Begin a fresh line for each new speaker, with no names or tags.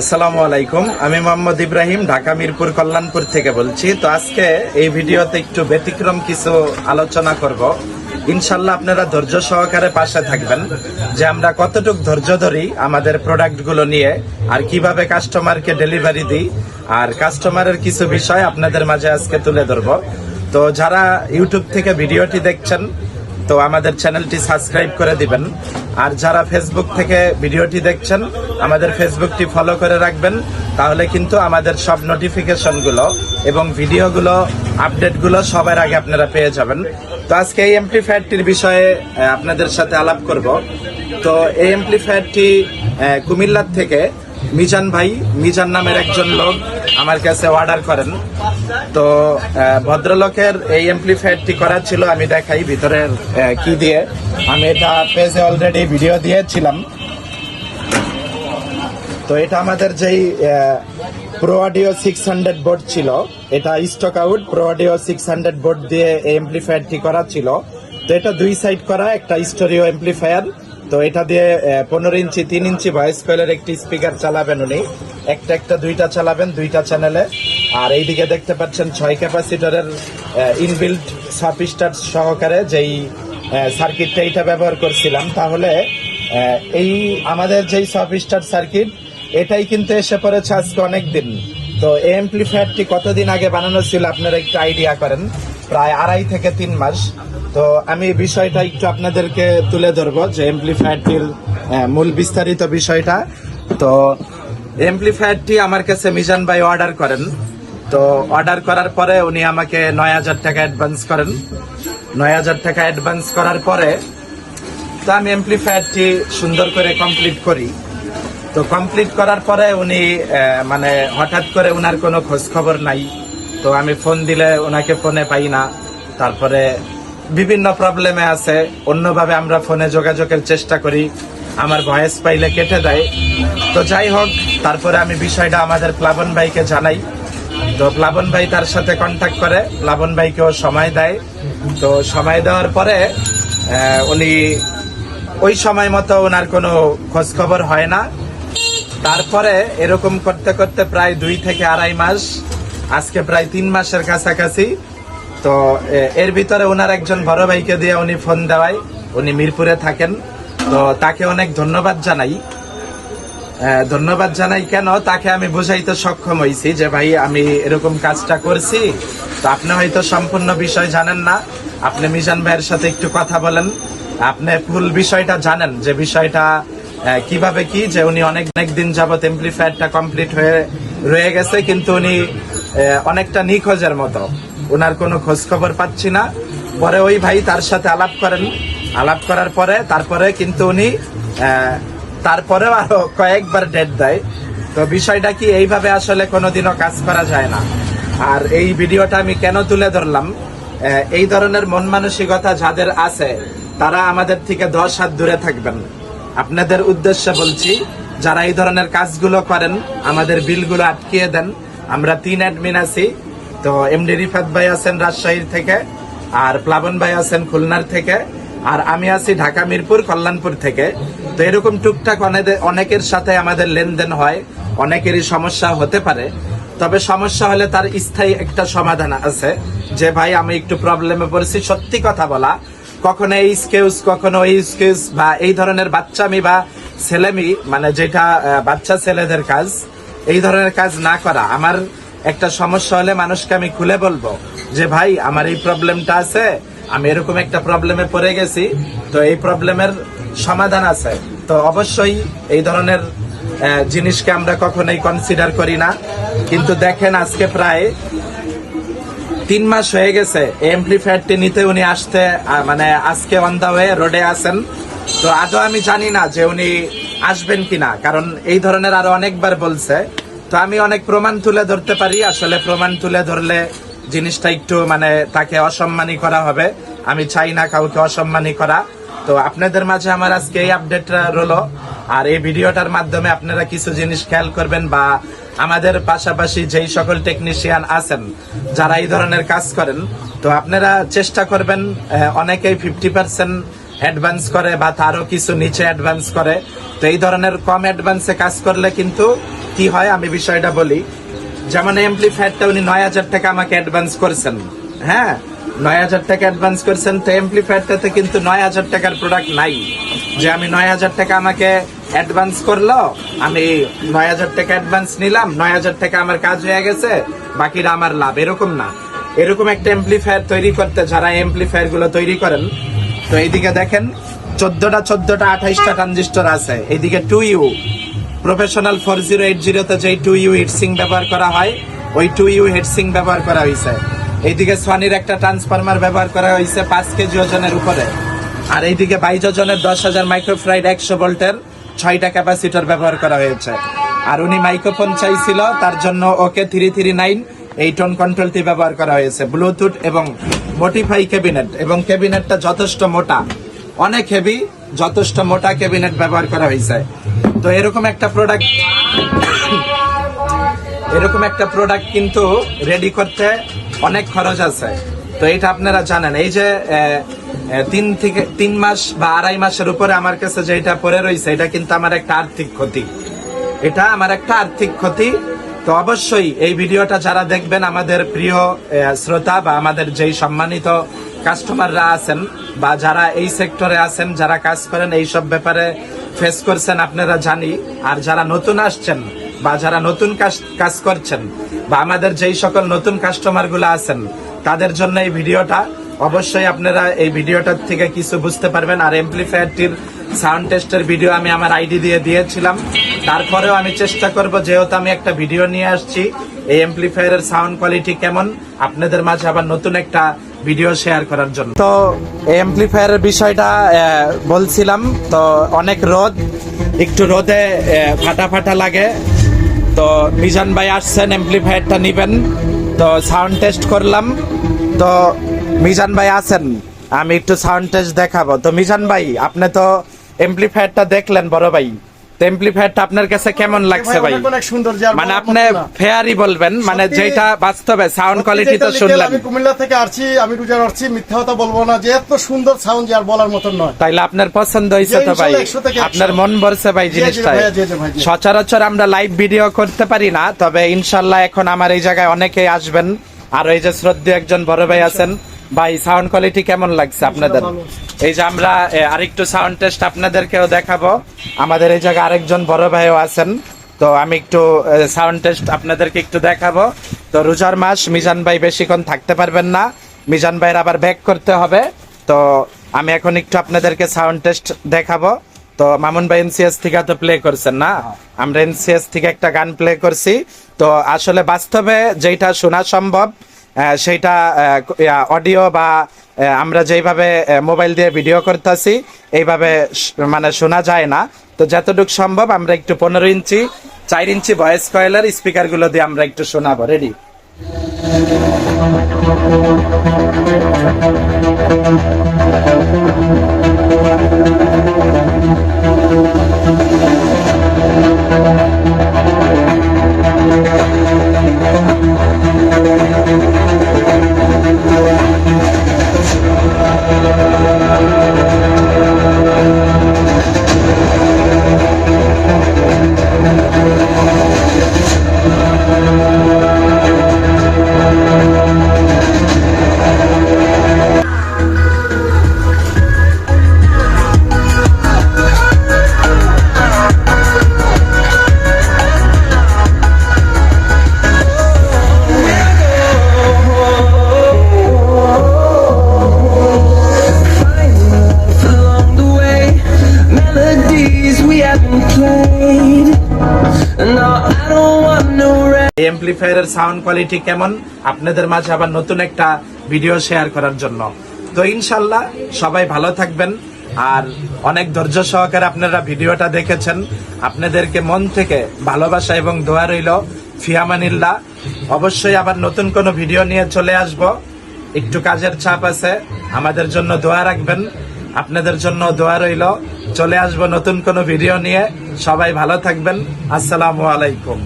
আসসালামু আলাইকুম। আমি মোহাম্মদ ইব্রাহিম, ঢাকা মিরপুর কল্যাণপুর থেকে বলছি। তো আজকে এই ভিডিওতে একটু ব্যতিক্রম কিছু আলোচনা করব। ইনশাল্লাহ আপনারা ধৈর্য সহকারে পাশে থাকবেন যে আমরা কতটুক ধৈর্য ধরি আমাদের প্রোডাক্টগুলো নিয়ে আর কীভাবে কাস্টমারকে ডেলিভারি দিই আর কাস্টমারের কিছু বিষয় আপনাদের মাঝে আজকে তুলে ধরবো। তো যারা ইউটিউব থেকে ভিডিওটি দেখছেন তো আমাদের চ্যানেলটি সাবস্ক্রাইব করে দিবেন। আর যারা ফেসবুক থেকে ভিডিওটি দেখছেন আমাদের ফেসবুকটি ফলো করে রাখবেন তাহলে কিন্তু আমাদের সব নোটিফিকেশনগুলো এবং ভিডিওগুলো আপডেটগুলো সবার আগে আপনারা পেয়ে যাবেন। তো আজকে এই এমপ্লিফায়ারটির বিষয়ে আপনাদের সাথে আলাপ করব। তো এই এমপ্লিফায়ারটি আহ, কুমিল্লার থেকে মিজান ভাই, মিজান নামের একজন লোক আমার কাছে অর্ডার করেন। তো ভদ্রলোকের এই এমপ্লিফায়ারটি করা ছিল, আমি দেখাই ভিতরের কি দিয়ে। আমি এটা পেজে অলরেডি ভিডিও দিয়েছিলাম। তো এটা আমাদের যেই pro audio six hundred board ছিল, এটা stock out pro audio six hundred board দিয়ে এই এমপ্লিফায়ারটি করা ছিল। তো এটা দুই সাইড করা, একটা স্টোরিও এমপ্লিফায়ার তো এটা দিয়ে পনেরো ইঞ্চি, তিন ইঞ্চি ভয়েস কয়েলের একটি স্পিকার চালাবেন উনি। একটা একটা দুইটা চালাবেন, দুইটা চ্যানেলে আর এইদিকে দেখতে পাচ্ছেন ছয় ক্যাপাসিটরের ইনবিল্ড সাব স্টার সহকারে যেই সার্কিটটা এটা ব্যবহার করছিলাম। তাহলে এই আমাদের যেই সব স্টার সার্কিট এটাই কিন্তু এসে পড়েছে আজকে অনেক দিন তো এই কতদিন আগে বানানো ছিল, আপনারা একটু আইডিয়া করেন। প্রায় আড়াই থেকে তিন মাস। তো আমি বিষয়টা একটু আপনাদেরকে তুলে ধরবো যে এমপ্লিফায়ারটির আহ, মূল বিস্তারিত বিষয়টা। তো এমপ্লিফায়ারটি আমার কাছে মিজান ভাই অর্ডার করেন। তো অর্ডার করার পরে উনি আমাকে নয় হাজার টাকা অ্যাডভান্স করেন। নয় হাজার টাকা অ্যাডভান্স করার পরে তো আমি এমপ্লিফায়ারটি সুন্দর করে কমপ্লিট করি। তো কমপ্লিট করার পরে উনি মানে হঠাৎ করে ওনার কোনো খোঁজ খবর নাই। তো আমি ফোন দিলে ওনাকে ফোনে পাই না। তারপরে বিভিন্ন প্রবলেমে আছে, অন্যভাবে আমরা ফোনে যোগাযোগের চেষ্টা করি, আমার ভয়েস পাইলে কেটে দেয়। তো যাই হোক, তারপরে আমি বিষয়টা আমাদের প্লাবন ভাইকে জানাই। তো প্লাবন ভাই তার সাথে কন্ট্যাক্ট করে, প্লাবন ভাইকেও সময় দেয়। তো সময় দেওয়ার পরে উনি ওই সময় মতো ওনার কোনো খোঁজ খবর হয় না। তারপরে এরকম করতে করতে প্রায় দুই থেকে আড়াই মাস, আজকে প্রায় তিন মাসের কাছাকাছি তো এর ভিতরে ওনার একজন বড় ভাইকে দিয়ে উনি ফোন দেওয়ায় উনি মিরপুরে থাকেন। তো তাকে অনেক ধন্যবাদ জানাই। ধন্যবাদ জানাই কেন? তাকে আমি বুঝাইতে সক্ষম হয়েছি যে, ভাই, আমি এরকম কাজটা করছি, তো আপনি হয়তো সম্পূর্ণ বিষয় জানেন না। আপনি মিজান ভাইয়ের সাথে একটু কথা বলেন। আপনি ফুল বিষয়টা জানেন যে বিষয়টা কীভাবে কি? যে উনি অনেক অনেক দিন যাবত এমপ্লিফায়ারটা কমপ্লিট হয়ে, রয়ে গেছে, কিন্তু উনি অনেকটা নিখোঁজের মতো। ওনার কোনো খোঁজ খবর পাচ্ছি না। পরে ওই ভাই তার সাথে আলাপ করেন। আলাপ করার পরে তারপরে কিন্তু উনি তারপরেও আরও কয়েকবার ডেট দেয়। তো বিষয়টা কি, এইভাবে আসলে কোনোদিনও কাজ করা যায় না। আর এই ভিডিওটা আমি কেন তুলে ধরলাম? এই ধরনের মন মানসিকতা যাদের আছে, তারা আমাদের থেকে দশ হাত দূরে থাকবেন। আপনাদের উদ্দেশ্যে বলছি, যারা এই ধরনের কাজগুলো করেন, আমাদের বিলগুলো আটকিয়ে দেন। আমরা তিন অ্যাডমিন আছি। তো এমডি রিফাত ভাই আছেন রাজশাহীর থেকে, আর প্লাবন ভাই আছেন খুলনার থেকে, আর আমি আছি ঢাকা, মিরপুর, কল্যাণপুর থেকে। তো এরকম টুকটাক অনেকের সাথে আমাদের লেনদেন হয়, অনেকেরই সমস্যা হতে পারে। তবে সমস্যা হলে তার স্থায়ী একটা সমাধান আছে। যে ভাই, আমি একটু প্রবলেমে পড়েছি, সত্যি কথা বলা। কখনো এই স্কেউস কখনো এই স্কেউস বা এই ধরনের বাচ্চামি বা ছেলেমি মানে যেটা বাচ্চা ছেলেদের কাজ এই ধরনের কাজ না করা। আমার একটা সমস্যা হলে মানুষকে আমি খুলে বলব যে, ভাই, আমার এই প্রবলেমটা আছে, আমি এরকম একটা প্রবলেমে পড়ে গেছি, তো এই প্রবলেমের সমাধান আছে। তো অবশ্যই এই ধরনের জিনিসকে আমরা কখনোই কনসিডার করি না। কিন্তু দেখেন, আজকে প্রায় তিন মাস হয়ে গেছে এমপ্লিফায়ারটি নিতে উনি আসতে মানে আজকে অন দা ওয়ে রোডে আছেন। তো আদৌ আমি জানি না যে উনি আসবেন কিনা? কারণ এই ধরনের আরও অনেকবার বলছে। তো আমি অনেক প্রমাণ তুলে ধরতে পারি। আসলে প্রমাণ তুলে ধরলে জিনিসটা একটু মানে তাকে অসম্মানী করা হবে। আমি চাই না কাউকে অসম্মানী করা। তো আপনাদের মাঝে আমার আজকে এই আপডেটটা রলো আর এই ভিডিওটার মাধ্যমে আপনারা কিছু জিনিস খেয়াল করবেন বা আমাদের পাশাপাশি যেই সকল টেকনিশিয়ান আছেন, যারা এই ধরনের কাজ করেন, তো আপনারা চেষ্টা করবেন অনেকেই ফিফটি পার্সেন্ট অ্যাডভান্স করে বা তারও কিছু নিচে অ্যাডভান্স করে। তো এই ধরনের কম অ্যাডভান্সে কাজ করলে কিন্তু কি হয়, আমি বিষয়টা বলি। যেমন এমপ্লিফায়ারটা উনি নয় হাজার টাকা আমাকে অ্যাডভান্স করেছেন। হ্যাঁ নয় হাজার টাকা অ্যাডভান্স করেছেন, তো এমপ্লিফায়ারটাতে কিন্তু নয় হাজার টাকার প্রোডাক্ট নাই। যে আমি নয় হাজার টাকা আমাকে অ্যাডভান্স করল, আমি নয় হাজার টাকা অ্যাডভান্স নিলাম, নয় হাজার টাকা আমার কাজ হয়ে গেছে বাকিটা আমার লাভ। এরকম না। এরকম একটা এমপ্লিফায়ার তৈরি করতে যারা এমপ্লিফায়ারগুলো তৈরি করেন তো এইদিকে দেখেন, চোদ্দটা চোদ্দটা আঠাইশটা ট্রানজিস্টর আছে। এইদিকে two U professional four zero eight জিরোতে যেই টু ইউ হিটসিং ব্যবহার করা হয়, ওই টু ইউ হিটসিং ব্যবহার করা হয়েছে এইদিকে সোয়ানির একটা ট্রান্সফরমার ব্যবহার করা হয়েছে পাঁচ কেজি ওজনের উপরে। আর এইদিকে বাইশ ওজনের দশ হাজার মাইক্রোফ্রাইড একশো ভোল্টের ছয়টা ক্যাপাসিটর ব্যবহার করা হয়েছে। আর উনি মাইক্রোফোন চাইছিল, তার জন্য ওকে থ্রি থ্রি নাইন এই টোন কন্ট্রোলটি ব্যবহার করা হয়েছে। ব্লুটুথ এবং মোটিফাই ক্যাবিনেট এবং ক্যাবিনেটটা যথেষ্ট মোটা। অনেক হেভি যথেষ্ট মোটা ক্যাবিনেট ব্যবহার করা হয়েছে। তো এরকম একটা প্রোডাক্ট এরকম একটা প্রোডাক্ট কিন্তু রেডি করতে অনেক খরচ আছে। তো এটা আপনারা জানেন। এই যে তিন থেকে, তিন মাস বা আড়াই মাসের উপরে আমার কাছে যেটা পড়ে রয়েছে, এটা কিন্তু আমার একটা আর্থিক ক্ষতি। এটা আমার একটা আর্থিক ক্ষতি। তো অবশ্যই এই ভিডিওটা যারা দেখবেন, আমাদের প্রিয় শ্রোতা বা আমাদের যেই সম্মানিত কাস্টমাররা আছেন বা যারা এই সেক্টরে আছেন, যারা কাজ করেন এই সব ব্যাপারে ফেস করছেন, আপনারা জানি। আর যারা নতুন আসছেন বা যারা নতুন কাজ করছেন বা আমাদের যেই সকল নতুন কাস্টমারগুলো আছেন, তাদের জন্য এই ভিডিওটা, অবশ্যই আপনারা এই ভিডিওটার থেকে কিছু বুঝতে পারবেন। আর এমপ্লিফায়ারটির সাউন্ড টেস্টের ভিডিও আমি আমার আইডি দিয়ে দিয়েছিলাম। তারপরেও আমি চেষ্টা করব, যেহেতু আমি একটা ভিডিও নিয়ে আসছি, এই এমপ্লিফায়ারের সাউন্ড কোয়ালিটি কেমন, আপনাদের মাঝে আবার নতুন একটা ভিডিও শেয়ার করার জন্য। তো এই এমপ্লিফায়ারের বিষয়টা বলছিলাম, তো অনেক রোদ, একটু রোদে ফাটা ফাটা লাগে। তো মিজান ভাই আসছেন এমপ্লিফায়ারটা নিবেন। তো সাউন্ড টেস্ট করলাম। তো মিজান ভাই আছেন, আমি একটু সাউন্ড টেস্ট দেখাবো। তো মিজান ভাই, আপনি তো এমপ্লিফায়ারটা দেখলেন, বড় ভাই। এমপ্লিফায়ারটা আপনার কাছে কেমন লাগছে ভাই? মানে আপনি ফেয়ারই বলবেন মানে যেটা বাস্তবে সাউন্ড কোয়ালিটি তো
লিখে
শুনলেন।
আমি কুমিল্লা থেকে আসছি আমি রুজার আসছি মিথ্যা কথা বলব না যে এত সুন্দর সাউন্ড যে আর বলার মতন নয়।
তাইলে আপনার পছন্দ হয়েছে তো ভাই। আপনার মন ভরছে ভাই জিনিসটা। সচরাচর আমরা লাইভ ভিডিও করতে পারি না তবে ইনশাল্লাহ এখন আমার এই জায়গায় অনেকেই আসবেন। আর এই যে শ্রদ্ধেয় একজন বড় ভাই আছেন। ভাই সাউন্ড কোয়ালিটি কেমন লাগছে আপনাদের। এই যে আমরা আরেকটু সাউন্ড টেস্ট আপনাদেরকেও দেখাবো। আমাদের এই জায়গায় আরেকজন বড় ভাইও আছেন। তো আমি একটু সাউন্ড টেস্ট আপনাদেরকে একটু দেখাবো। তো রোজার মাস মিজান ভাই বেশিক্ষণ থাকতে পারবেন না। মিজান ভাইয়ের আবার ব্যাক করতে হবে। তো আমি এখন একটু আপনাদেরকে সাউন্ড টেস্ট দেখাবো। তো মামুন ভাই এনসিএস থেকে তো প্লে করছেন না? আমরা এনসিএস থেকে একটা গান প্লে করছি। তো আসলে বাস্তবে যেটা শোনা সম্ভব সেইটা অডিও বা আমরা যেইভাবে মোবাইল দিয়ে ভিডিও করতেছি, এইভাবে মানে শোনা যায় না। তো যতটুকু সম্ভব আমরা একটু পনেরো ইঞ্চি, চার ইঞ্চি ভয়েস কয়েলার স্পিকারগুলো দিয়ে আমরা একটু শোনাবো রেডি
along
এমপ্লিফায়ারের সাউন্ড কোয়ালিটি কেমন, আপনাদের মাঝে আবার নতুন একটা ভিডিও শেয়ার করার জন্য। তো ইনশাল্লাহ সবাই ভালো থাকবেন, আর অনেক ধৈর্য সহকারে আপনারা ভিডিওটা দেখেছেন। আপনাদেরকে মন থেকে ভালোবাসা এবং দোয়া রইল। ফিয়ামানিল্লাহ অবশ্যই আবার নতুন কোনো ভিডিও নিয়ে চলে আসব। একটু কাজের চাপ আছে, আমাদের জন্য দোয়া রাখবেন। আপনাদের জন্য দোয়া রইল। চলে আসব নতুন কোনো ভিডিও নিয়ে। সবাই ভালো থাকবেন। আসসালামু আলাইকুম।